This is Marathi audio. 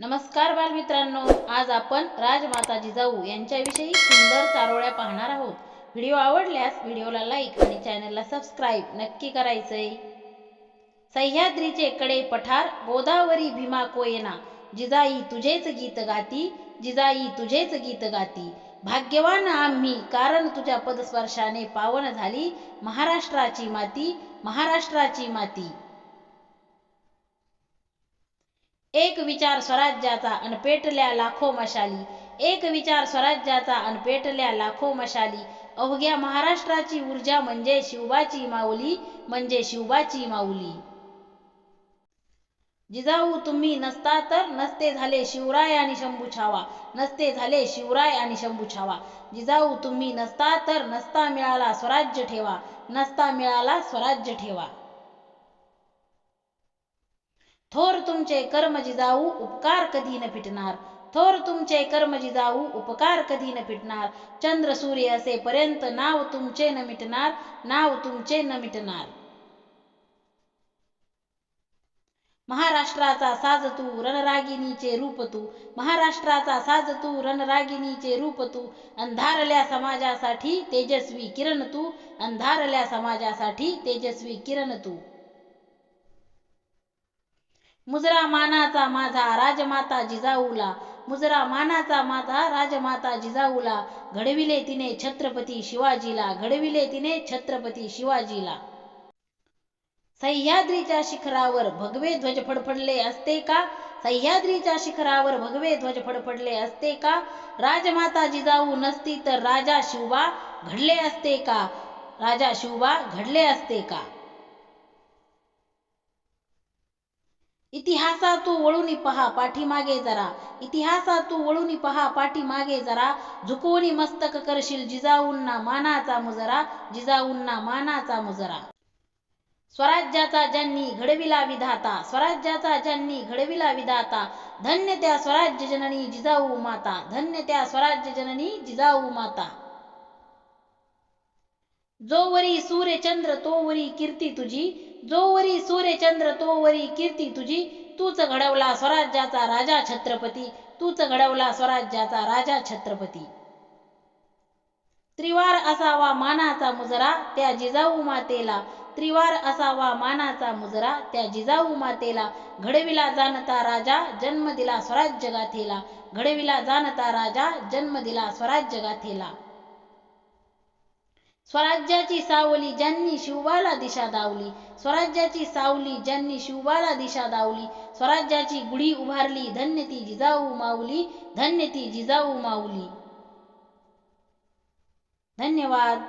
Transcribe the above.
नमस्कार बालमित्रांनो आज आपण राजमाता जिजाऊ यांच्याविषयी सुंदर चारोळ्या पाहणार आहोत. व्हिडिओ आवडल्यास व्हिडिओला लाईक आणि चॅनलला सबस्क्राईब नक्की करायचंय. सह्याद्रीचे कडे पठार गोदावरी भीमा कोयना. जिजाई तुझेच गीत गाती जिजाई तुझेच गीत गाती. भाग्यवान आम्ही कारण तुझ्या पदस्पर्शाने पावन झाली. महाराष्ट्राची माती महाराष्ट्राची माती. एक विचार स्वराज्याचा अन पेटल्या लाखो मशाली. एक विचार स्वराज्याचा अन पेटल्या लाखो मशाली. अवघ्या महाराष्ट्राची ऊर्जा म्हणजे शिवबाची माऊली म्हणजे शिवबाची माऊली. जिजाऊ तुम्ही नसता तर नसते झाले शिवराय आणि शंभू छावा. नसते झाले शिवराय आणि शंभू छावा. जिजाऊ तुम्ही नसता तर नसता मिळाला स्वराज्य ठेवा. नसता मिळाला स्वराज्य ठेवा. थोर तुमचे कर्म जाऊ उपकार कधी न फिटणार? थोर तुमचे कर्म जाऊ उपकार कधी न फिटणार? चंद्र सूर्य असेपर्यंत नाव तुमचे न मिटणार नाव तुमचे न मिटणार. महाराष्ट्राचा साज तू रणरागिणीचे रूप तू. महाराष्ट्राचा साज तू रणरागिणीचे रूप तू. अंधारल्या समाजासाठी तेजस्वी किरण तू. अंधारल्या समाजासाठी तेजस्वी किरण तू. मुजरा मानाचा माझा राजमाता जिजाऊला. मुजरा मानाचा माझा राजमाता जिजाऊला. घडविले तिने छत्रपती शिवाजीला. घडविले तिने छत्रपती शिवाजीला. सह्याद्रीच्या शिखरावर भगवे ध्वज फडफडले असते का? सह्याद्रीच्या शिखरावर भगवे ध्वज फडफडले असते का? राजमाता जिजाऊ नसती तर राजा शिवबा घडले असते का? राजा शिवबा घडले असते का? इतिहासा तू वळूनी पहा पाठीमागे जरा इतिहासा तू वळूनी पहा पाठीमागे जरा झुकवणी मस्तक करशील जिजाऊंना मानाचा मुजरा जिजाऊंना मानाचा मुजरा स्वराज्याचा ज्यांनी घडविला विधाता स्वराज्याचा ज्यांनी घडविला विधाता धन्य त्या स्वराज्य जननी जिजाऊ माता धन्य त्या स्वराज्य जननी जिजाऊ माता जोवरी सूर्यचंद्र तोवरी कीर्ती तुझी जोवरी सूर्यचंद्र तोवरी कीर्ती तुझी तूच घडवला स्वराज्याचा राजा छत्रपती तूच घडवला स्वराज्याचा राजा छत्रपती. त्रिवार असावा मानाचा मुजरा त्या जिजाऊ मातेला त्रिवार असावा मानाचा मुजरा त्या जिजाऊ मातेला घडविला जाणता राजा जन्म दिला स्वराज्य गाथेला घडविला जाणता राजा जन्म दिला स्वराज्य गाथेला. स्वराज्याची सावली ज्यांनी शिवबाला दिशा दावली स्वराज्याची सावली ज्यांनी शिवबाला दिशा दावली स्वराज्याची गुढी उभारली धन्य ती जिजाऊ माऊली धन्य ती जिजाऊ माऊली. धन्यवाद.